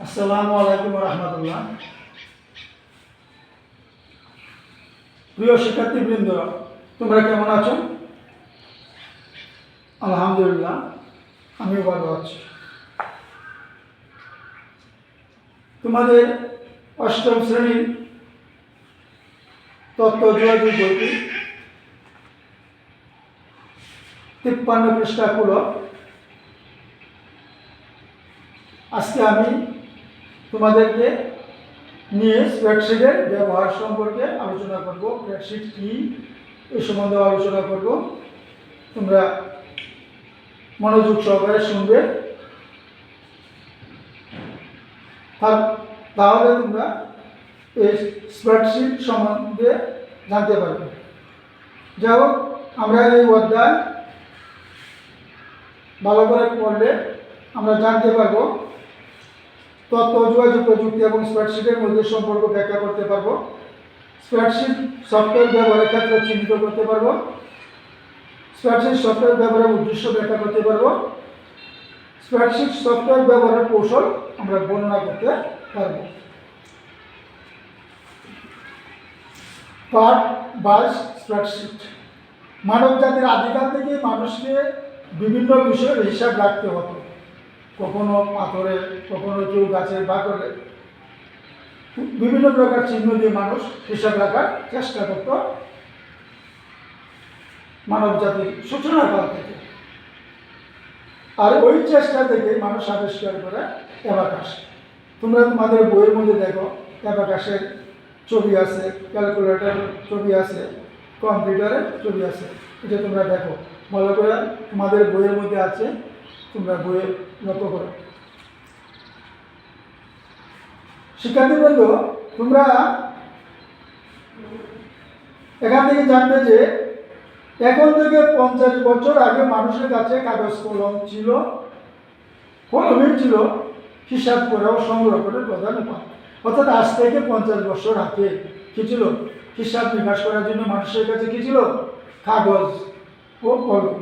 আসসালামু আলাইকুম রহমতুল্লাহ। প্রিয় শিক্ষার্থীবৃন্দ, তোমরা কেমন আছো? আলহামদুলিল্লাহ, আমিও ভালো আছি। তোমাদের অষ্টম শ্রেণির তত্ত্ব যোগাযোগ বইটি তিপ্পান্ন পৃষ্ঠা আজকে আমি তোমাদেরকে নিয়ে স্প্রেডশিটের ব্যবহার সম্পর্কে আলোচনা করব। স্প্রেডশিট কী? এ সম্বন্ধে আলোচনা করব। তোমরা মনোযোগ সহকারে শুনবে। তাহলে তোমরা এই স্প্রেডশিট সম্বন্ধে জানতে পারবে। যাই হোক, আমরা এই অধ্যায় ভালো করে পড়লে আমরা জানতে পারব তথ্য, যোগাযোগ প্রযুক্তি এবং স্প্রেডশিটের মধ্যে সম্পর্ক ব্যাখ্যা করতে পারব। স্প্রেডশিট সফটওয়্যার ব্যবহারের ক্ষেত্রে চিহ্নিত করতে পারব। স্প্রেডশিট সফটওয়্যার ব্যবহারের উদ্দেশ্য ব্যাখ্যা করতে পারব। স্প্রেডশিট সফটওয়্যার ব্যবহারের কৌশল আমরা বর্ণনা করতে পারব। পার্ট বাস স্প্রেডশিট মানব জাতির আদিকাল থেকে মানুষকে বিভিন্ন বিষয়ের হিসাব রাখতে হতো কখনো পাথরে, কখনো কেউ গাছের বাকরে বিভিন্ন প্রকার চিহ্ন দিয়ে মানুষ হিসাব রাখার চেষ্টা করত মানব জাতির সূচনাকাল থেকে। আর ওই চেষ্টা থেকে মানুষ আবিষ্কার করে অ্যাবাকাশ তোমরা তোমাদের বইয়ের মধ্যে দেখো অ্যাবাকাশের ছবি আছে ক্যালকুলেটর ছবি আছে, কম্পিউটারের ছবি আছে। এটা তোমরা দেখো। ভালো করে তোমাদের বইয়ের মধ্যে আছে তোমরা বইয়ে লক্ষ্য করো। শিক্ষার্থীবৃন্দ তোমরা এখান থেকে জানবে যে এখন থেকে পঞ্চাশ বছর আগে মানুষের কাছে কাগজ কলম ছিল, কলমই ছিল, হিসাব করে ও সংগ্রহ করে প্রধান উপায়। অর্থাৎ আজ থেকে পঞ্চাশ বছর আগে কি ছিল? হিসাব নিকাশ করার জন্য মানুষের কাছে কি ছিল? কাগজ ও কলম।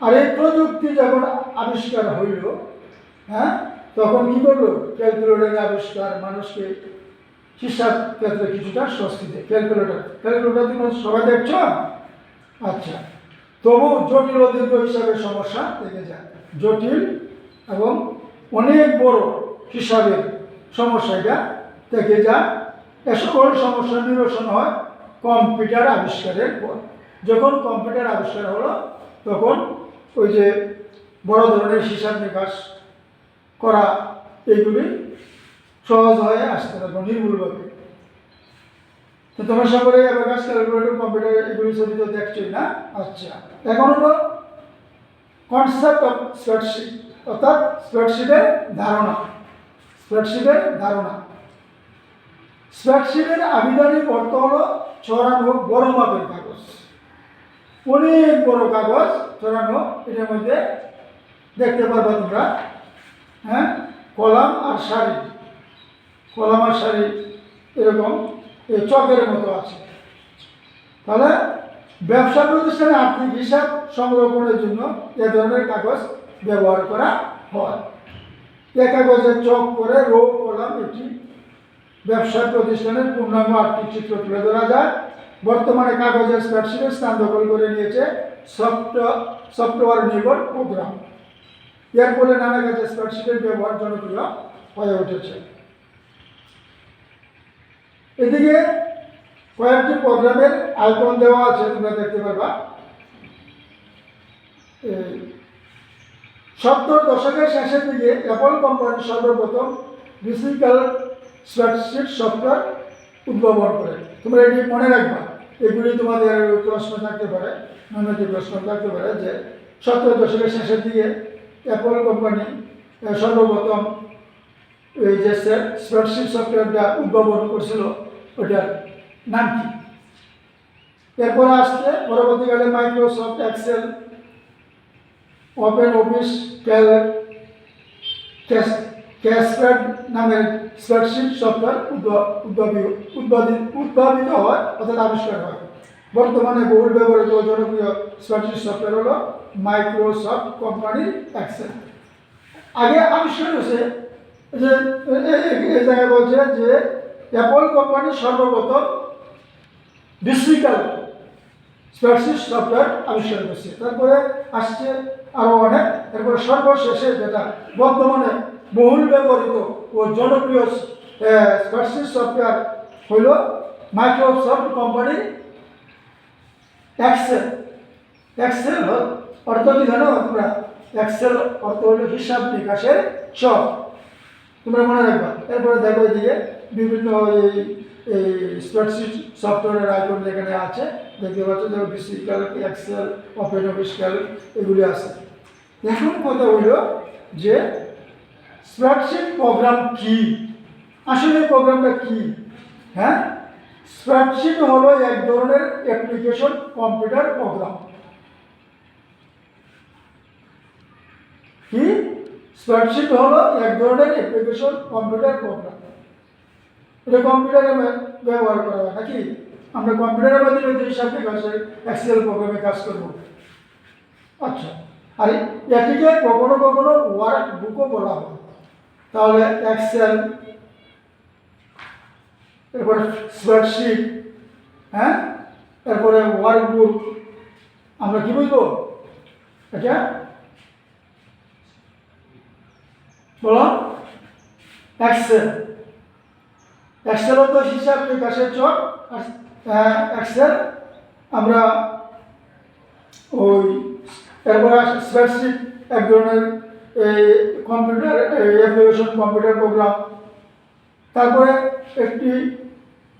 আর এই প্রযুক্তি যখন আবিষ্কার হইল হ্যাঁ তখন কি করল? ক্যালকুলেটরের আবিষ্কার মানুষকে হিসাব ক্ষেত্রে কিছুটা স্বস্তি দেয়। ক্যালকুলেটর ক্যালকুলেটর তুমি সবাই দেখছ? আচ্ছা তবু জটিল দীর্ঘ হিসাবের সমস্যা থেকে যায়। জটিল এবং অনেক বড় হিসাবের সমস্যাটা থেকে যায়। এ সকল সমস্যা নিরসন হয় কম্পিউটার আবিষ্কারের পর। যখন কম্পিউটার আবিষ্কার হলো, তখন ওই যে বড় ধরনের হিসাব নিকাশ করা, এইগুলি সহজ হয়ে আসতে থাকবে নির্ভুলভাবে তো তোমার সকলে অ্যাবাকাস ক্যালকুলেটর কম্পিউটার এগুলি ছবি তো দেখছোই না? আচ্ছা এখন হলো কনসেপ্ট অফ স্প্রেডশিট অর্থাৎ স্প্রেডশিটের ধারণা স্প্রেডশিটের ধারণা। স্প্রেডশিটের আবিধানিক অর্থ হলো ছড়ানো বড় মাপের কাগজ। অনেক বড় কাগজ ছড়ানো, এটার মধ্যে দেখতে পারবে তোমরা। হ্যাঁ? কলাম আর শাড়ি। কলাম আর শাড়ি এরকম এই চকের মতো আছে। তাহলে ব্যবসা প্রতিষ্ঠানে আর্থিক হিসাব সংরক্ষণের জন্য এ ধরনের কাগজ ব্যবহার করা হয়। এ কাগজের চক করে রো কলাম এটি ব্যবসা প্রতিষ্ঠানের পূর্ণাঙ্গ আর্থিক চিত্র তুলে ধরা যায়। বর্তমানে কাগজের স্প্রেডশিটের স্থান দখল করে নিয়েছে সফটওয়্যার সফটওয়্যার নির্ভর প্রোগ্রাম এর ফলে নানা কাজে স্প্রেডশিটের ব্যবহার জনপ্রিয় হয়ে উঠেছে। এদিকে কয়েকটি প্রোগ্রামের আইকন দেওয়া আছে, তোমরা দেখতে পারবা। সত্তর দশকের শেষের দিকে অ্যাপল কোম্পানি সর্বপ্রথম ফিজিক্যাল স্প্রেডশিট সফটওয়্যার উদ্ভাবন করে। তোমরা এটি মনে রাখবা। এগুলি তোমাদের প্রশ্ন থাকতে পারে নৈমিত্তিক প্রশ্ন থাকতে পারে যে সত্তর দশকের শেষের দিকে অ্যাপল কোম্পানি সর্বপ্রথম এই যে স্প্রেডশিট সফটওয়্যারটা উদ্ভাবন করছিল, ওটার নাম কি? এরপর আসছে পরবর্তীকালে Microsoft Excel Open Office Calc ক্যাসপ্যাড নামের স্প্রেডশিট সফটওয়্যার উদ্ভাবিত উদ্ভাবিত হয়, অর্থাৎ আবিষ্কার হয়। বর্তমানে বহুল ব্যবহৃত জনপ্রিয় স্প্রেডশিট সফটওয়্যার হলো মাইক্রোসফট কোম্পানির এক্সেল আগে আবিষ্কার হয়েছে যে জায়গায় বলছে যে অ্যাপল কোম্পানি সর্বপ্রথম ডিসিকাল স্প্রেডশিট সফটওয়্যার আবিষ্কার করছে। তারপরে আসছে আরও অনেক, তারপরে সর্বশেষে যেটা বর্তমানে বহুল ব্যবহৃত ও জনপ্রিয় স্প্রেডশিট সফটওয়্যার হইল মাইক্রোসফট কোম্পানির এক্সেল এক্সেল অর্থ কি জানো তোমরা? এক্সেল অর্থ হলো হিসাব নিকাশের চক। তোমরা মনে রাখবা, এরপরে দেখো এদিকে বিভিন্ন এই এই স্প্রেডশিট সফটওয়্যারের আইকন যেখানে আছে, দেখতে পাচ্ছ যে বিসিক্যাল এক্সেল ওপেন অফিস এগুলি আছে। এখন কথা হলো যে স্প্রেডশিট প্রোগ্রাম কি? আসলে প্রোগ্রামটা কি? হ্যাঁ? স্প্রেডশিট হলো এক ধরনের অ্যাপ্লিকেশন কম্পিউটার প্রোগ্রাম কি? স্প্রেডশিট হলো এক ধরনের অ্যাপ্লিকেশন কম্পিউটার প্রোগ্রাম এটা কম্পিউটারে ব্যবহার করা হয়, নাকি? আমরা কম্পিউটারের মাধ্যমে যে হিসাব নিকাশে এক্সেল প্রোগ্রামে কাজ করব। আচ্ছা আর এটিকে কখনো কখনো ওয়ার্ক বুকও বলা হয়। তাহলে এক্সেল এরপরে স্প্রেডশিট হ্যাঁ? এরপরে ওয়ার্ক বুক আমরা কি বুঝব? এটা? বলো? এক্সেল এক্সেল তো হিসাব নিকাশের চক এক্সেল আমরা ওই, এরপরে স্প্রেডশিট এক ধরনের কম্পিউটার অ্যাপ্লিকেশন কম্পিউটার প্রোগ্রাম তারপরে একটি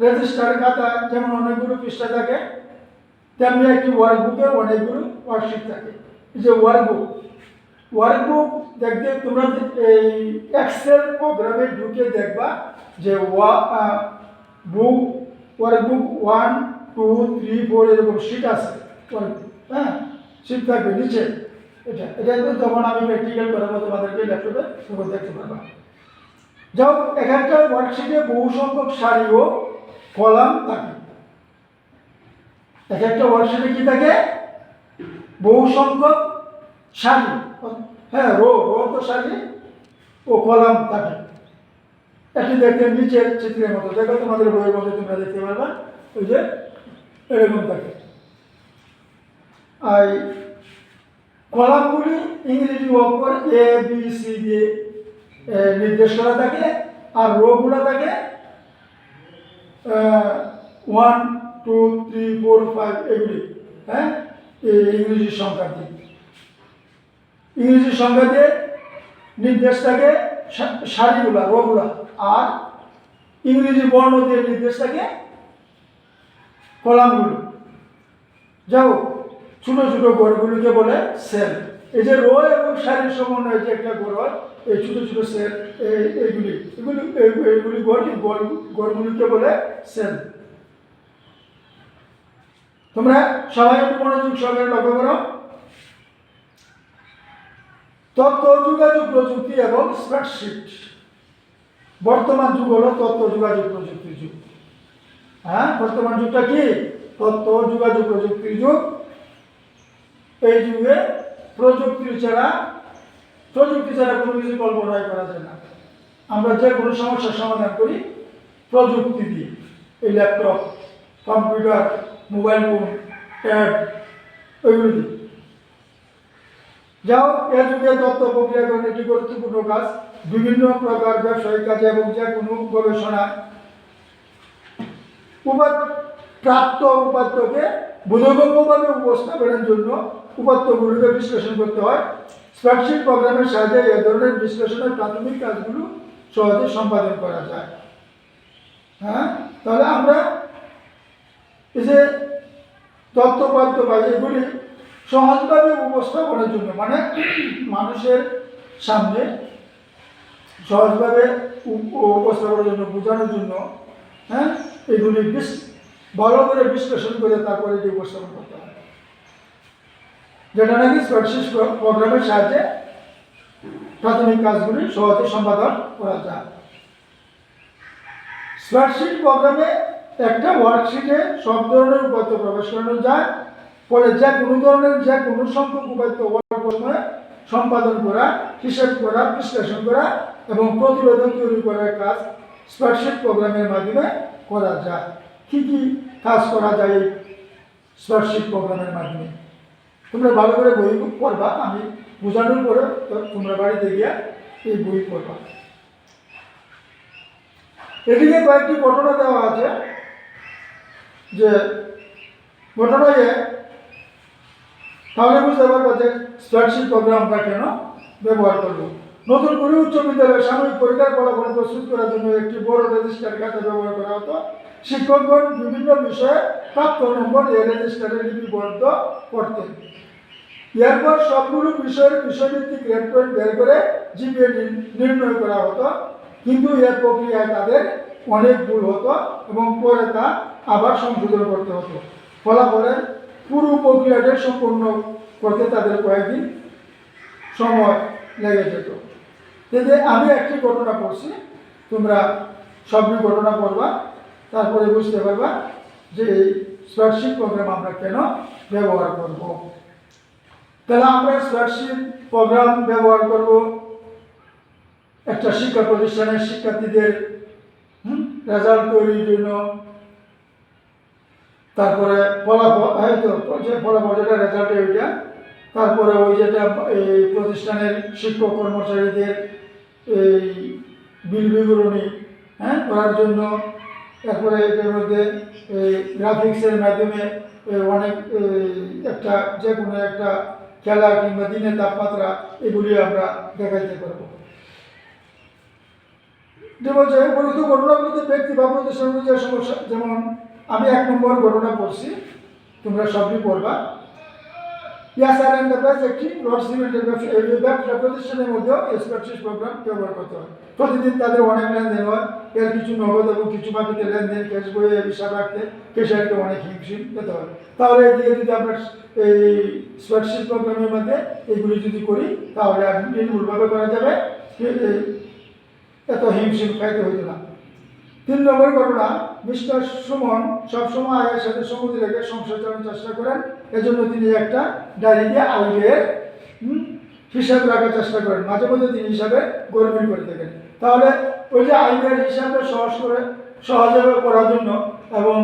রেজিস্টার খাতা যেমন অনেকগুলো পৃষ্ঠা থাকে তেমনি একটি ওয়ার্কবুকে অনেকগুলো ওয়ার্কশিট থাকে। যে ওয়ার্কবুক ওয়ার্কবুক দেখতে তোমরা এই এক্সেল প্রোগ্রামে ঢুকে দেখবা যে ওয়া book workbook one two three four এরকম শিট আছে। workbook, হ্যাঁ শিট থাকবে নিচে। এটা এটা তো তখন আমি প্র্যাকটিক্যাল করাবো তোমাদেরকে ল্যাপটপে তখন দেখতে পারবা যাও একটা ওয়ার্কশিটে বহু সংখ্যক সারি ও কলাম থাকে। এক একটা ওয়ার্কশিটে কি থাকে? বহু সংখ্যক সারি হ্যাঁ রো রো তো সারি ও কলাম থাকে। এটি দেখতে নিচের চিত্রের মতো, দেখো তোমাদের বইয়ের মধ্যে তোমরা দেখতে পারবা, ওই যে এরকম থাকে। আর কলামগুলি ইংরেজি অক্ষর এ বি সি দিয়ে নির্দেশ করা থাকে আর রোগুলো থাকে one two three four five এগুলি হ্যাঁ? ইংরেজি সংখ্যা দিয়ে। ইংরেজি সংখ্যা দিয়ে নির্দেশ থাকে সারিগুলা রোগুলা আর ইংরেজি বর্ণ দিয়ে নির্দেশ থাকে কলামগুলো। যাও ছোট ছোট ঘরগুলিকে বলে সেল। এই যে রো এবং সারির সমন্বয়ে যে একটা ঘর হয়, এই ছোট ছোট সেল, এই- এইগুলি এগুলি, এই- এইগুলি ঘর ঘরগুলিকে বলে সেল। তোমরা সবাই একটু মনোযোগ সহকারে লক্ষ্য করো। তথ্য যোগাযোগ প্রযুক্তি এবং স্প্রেডশিট বর্তমান যুগ হলো তথ্য যোগাযোগ প্রযুক্তির যুগ। হ্যাঁ বর্তমান যুগটা কি? তথ্য যোগাযোগ প্রযুক্তির যুগ। এই যুগে প্রযুক্তির ছাড়া, প্রযুক্তি ছাড়া কোনো কিছু কল্পনাই করা যায় না। আমরা যে কোনো সমস্যার সমাধান করি প্রযুক্তি দিয়ে। এই laptop, computer, mobile phone, tab, ওইগুলো দিয়ে। যাও এ যুগে তথ্য প্রক্রিয়াকরণ একটি গুরুত্বপূর্ণ কাজ। বিভিন্ন প্রকার ব্যবসায়িক কাজে এবং যে কোনো গবেষণা উপাত্ত প্রাপ্ত উপাত্তকে বোধগম্যভাবে উপস্থাপনের জন্য উপাত্তগুলোকে বিশ্লেষণ করতে হয়। স্প্রেডশিট প্রোগ্রামের সাহায্যে এ ধরনের বিশ্লেষণের প্রাথমিক কাজগুলো সহজে সম্পাদন করা যায়। হ্যাঁ? তাহলে আমরা এই যে তথ্যপাত্য বা এগুলি সহজভাবে উপস্থাপনের জন্য মানে মানুষের সামনে সহজভাবে উপস্থাপনের জন্য, বোঝানোর জন্য হ্যাঁ? এগুলি ভালো করে বিশ্লেষণ করে তারপরে এটি উপস্থাপন করতে হয় যেটা নাকি স্প্রেডশিট প্রোগ্রামের সাহায্যে প্রাথমিক কাজগুলি সহজে সম্পাদন করা যায়। স্প্রেডশিট প্রোগ্রামে একটা ওয়ার্কশিটে সব ধরনের উপাত্ত প্রবেশ করানো যায়, ফলে যে কোনো ধরনের যে কোনো সংখ্যক উপাত্ত ওয়ার্ক সম্পাদন করা, হিসাব করা, বিশ্লেষণ করা এবং প্রতিবেদন তৈরি করার কাজ স্প্রেডশিট প্রোগ্রামের মাধ্যমে করা যায়। কী কী কাজ করা যায় এই স্প্রেডশিট প্রোগ্রামের মাধ্যমে? তোমরা ভালো করে বই পড়বা, আমি বোঝানোর পরে তোমরা বাড়িতে গিয়ে এই বই পড়বা। এদিকে কয়েকটি ঘটনা দেওয়া আছে, যে ঘটনায় তাহলে বুঝতে পারব যে স্প্রেডশিট প্রোগ্রাম আমরা কেন ব্যবহার করব। নতুন করে উচ্চ বিদ্যালয়ে সাময়িক পরীক্ষার ফলাফল প্রস্তুত করার জন্য একটি বড় রেজিস্টার খাতা ব্যবহার করা হতো। শিক্ষকগণ বিভিন্ন বিষয়ে প্রাপ্ত নম্বর এই রেজিস্টারে লিপিবদ্ধ করতেন। এরপর সবগুলো বিষয়ের বিষয়ভিত্তিক গ্রেড পয়েন্ট বের করে জিপিএ নির্ণয় করা হতো। কিন্তু এর প্রক্রিয়ায় তাদের অনেক ভুল হতো এবং পরে তা আবার সংশোধন করতে হতো। ফলাফলের পুরো প্রক্রিয়াটি সম্পূর্ণ করতে তাদের কয়েকদিন সময় লেগে যেত। কিন্তু আমি একটি ঘটনা পড়ছি তোমরা সবই ঘটনা পড়বা। তারপরে বুঝতে পারবা যে এই স্প্রেডশিট প্রোগ্রাম আমরা কেন ব্যবহার করব। তাহলে আমরা স্প্রেডশিট প্রোগ্রাম ব্যবহার করব। একটা শিক্ষা প্রতিষ্ঠানের শিক্ষার্থীদের রেজাল্ট তৈরির জন্য। তারপরে ফলাফল যে ফলাফল যেটা রেজাল্ট ওইটা। তারপরে ওই যেটা এই প্রতিষ্ঠানের শিক্ষক কর্মচারীদের এই বিল বিবরণী হ্যাঁ করার জন্য তারপরে এটার মধ্যে গ্রাফিক্সের মাধ্যমে অনেক একটা যে কোনো একটা খেলা কিংবা দিনের তাপমাত্রা এগুলি আমরা দেখাইতে পারব। যে বলছে মূলত ঘটনাগুলোতে ব্যক্তি বা প্রতিষ্ঠান যে সমস্যা, যেমন আমি এক নম্বর ঘটনা পড়ছি, তোমরা সবই পড়বা। ইয়াসার এন্টারপ্রাইজ একটি রড সিমেন্টের ব্যবসা প্রতিষ্ঠানের মধ্যেও স্প্রেডশিট প্রোগ্রাম ব্যবহার করতে হয় প্রতিদিন তাদের অনেক লেনদেন হয় এর কিছু নগদ এবং কিছু বাকিতে লেনদেন ক্যাশ বইয়ে হিসাব রাখতে কেশিয়ারকে অনেক হিমশিম পেতে হয়। তাহলে এদিকে যদি আমরা, এই স্প্রেডশিট প্রোগ্রামের মধ্যে এইগুলি যদি করি, তাহলে নির্ভুলভাবে করা যাবে এত হিমশিম খাইতে হইতো না। তিন নম্বর ঘটনা মিস্টার সুমন সবসময় আয়ের সাথে সমুদ্রে রেখে সংসার চালানোর চেষ্টা করেন। এজন্য তিনি একটা ডায়েরিতে আয়ের হুম, হিসাব রাখার চেষ্টা করেন। মাঝে মধ্যে তিনি হিসাবে গরমিল করে থাকেন। তাহলে ওই যে আয়ের হিসাবে সহজ করে সহজভাবে করার জন্য এবং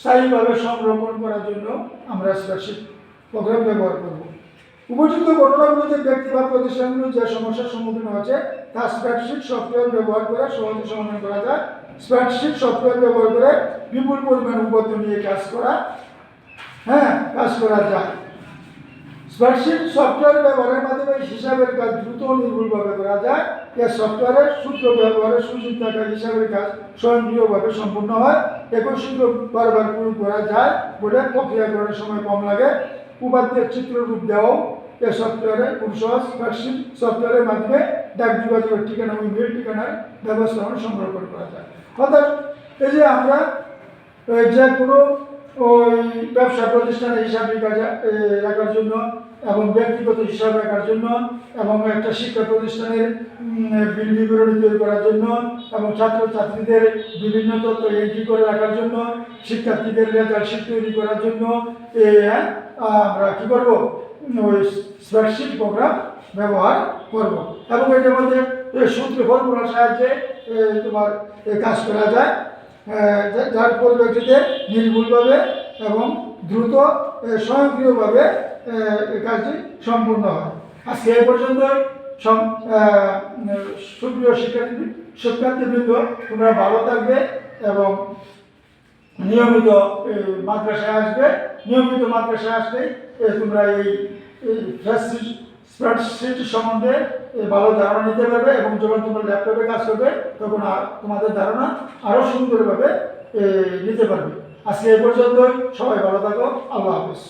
স্থায়ীভাবে সংরক্ষণ করার জন্য আমরা স্প্রেডশিট প্রোগ্রাম ব্যবহার করব। উপযুক্ত ঘটনাগুলোতে ব্যক্তি বা প্রতিষ্ঠানগুলো যে সমস্যার সম্মুখীন হয়েছে, তা স্প্রেডশিট সফটওয়্যার ব্যবহার করে সহজে সমাধান করা যায়। স্প্রেডশিট সফটওয়্যার ব্যবহার করে বিপুল পরিমাণ উপদ্র নিয়ে কাজ করা হ্যাঁ কাজ করা যায়। স্প্রেডশিট সফটওয়্যার ব্যবহারের মাধ্যমে হিসাবের কাজ দ্রুত নির্ভুলভাবে করা যায়। এর সফটওয়্যারের সূত্র ব্যবহারের সুচিন্তা কাজ হিসাবের কাজ স্বয়ংক্রিয়ভাবে সম্পূর্ণ হয়। একই সূত্র বারবার প্রয়োগ করা যায় বলে প্রক্রিয়াকরণের সময় কম লাগে। উপাত্তের চিত্ররূপ দেওয়াও এ সফটওয়্যারে সহজ স্প্রেডশিট সফটওয়্যারের মাধ্যমে ডাক যোগাযোগের ঠিকানা ও ইমেল ঠিকানার ব্যবস্থাপনা সংরক্ষণ করা যায়। অর্থাৎ এই যে আমরা যে কোনো ওই ব্যবসা প্রতিষ্ঠানের হিসাব রাখার জন্য এবং ব্যক্তিগত হিসাব রাখার জন্য এবং একটা শিক্ষা প্রতিষ্ঠানের বিল বিবরণী তৈরি করার জন্য এবং ছাত্রছাত্রীদের বিভিন্ন তথ্য এন্ট্রি করে রাখার জন্য শিক্ষার্থীদের রেজাল্ট তৈরি করার জন্য হ্যাঁ, আমরা কী করব? ওই স্প্রেডশিট প্রোগ্রাম ব্যবহার করব। এবং এটার মধ্যে এ, সূত্র ফর্মুলার সাহায্যে তোমার কাজ করা যায়। যার পরিপ্রেক্ষিতে নির্ভুলভাবে এবং দ্রুত স্বয়ংক্রিয়ভাবে কাজটি সম্পূর্ণ হয়। আজকে এই পর্যন্ত সুপ্রিয় শিক্ষার্থী শিক্ষার্থীবৃন্দ তোমরা ভালো থাকবে এবং নিয়মিত মাদ্রাসায় আসবে। নিয়মিত মাদ্রাসায় আসলে এ, তোমরা এই স্প্রেডশিট সম্বন্ধে ভালো ধারণা নিতে পারবে এবং যখন তোমরা ল্যাপটপে কাজ করবে, তখন আর তোমাদের ধারণা আরও সুন্দরভাবে নিতে পারবে। আজকে এই পর্যন্তই। সবাই ভালো থাকো। আল্লাহ হাফিজ।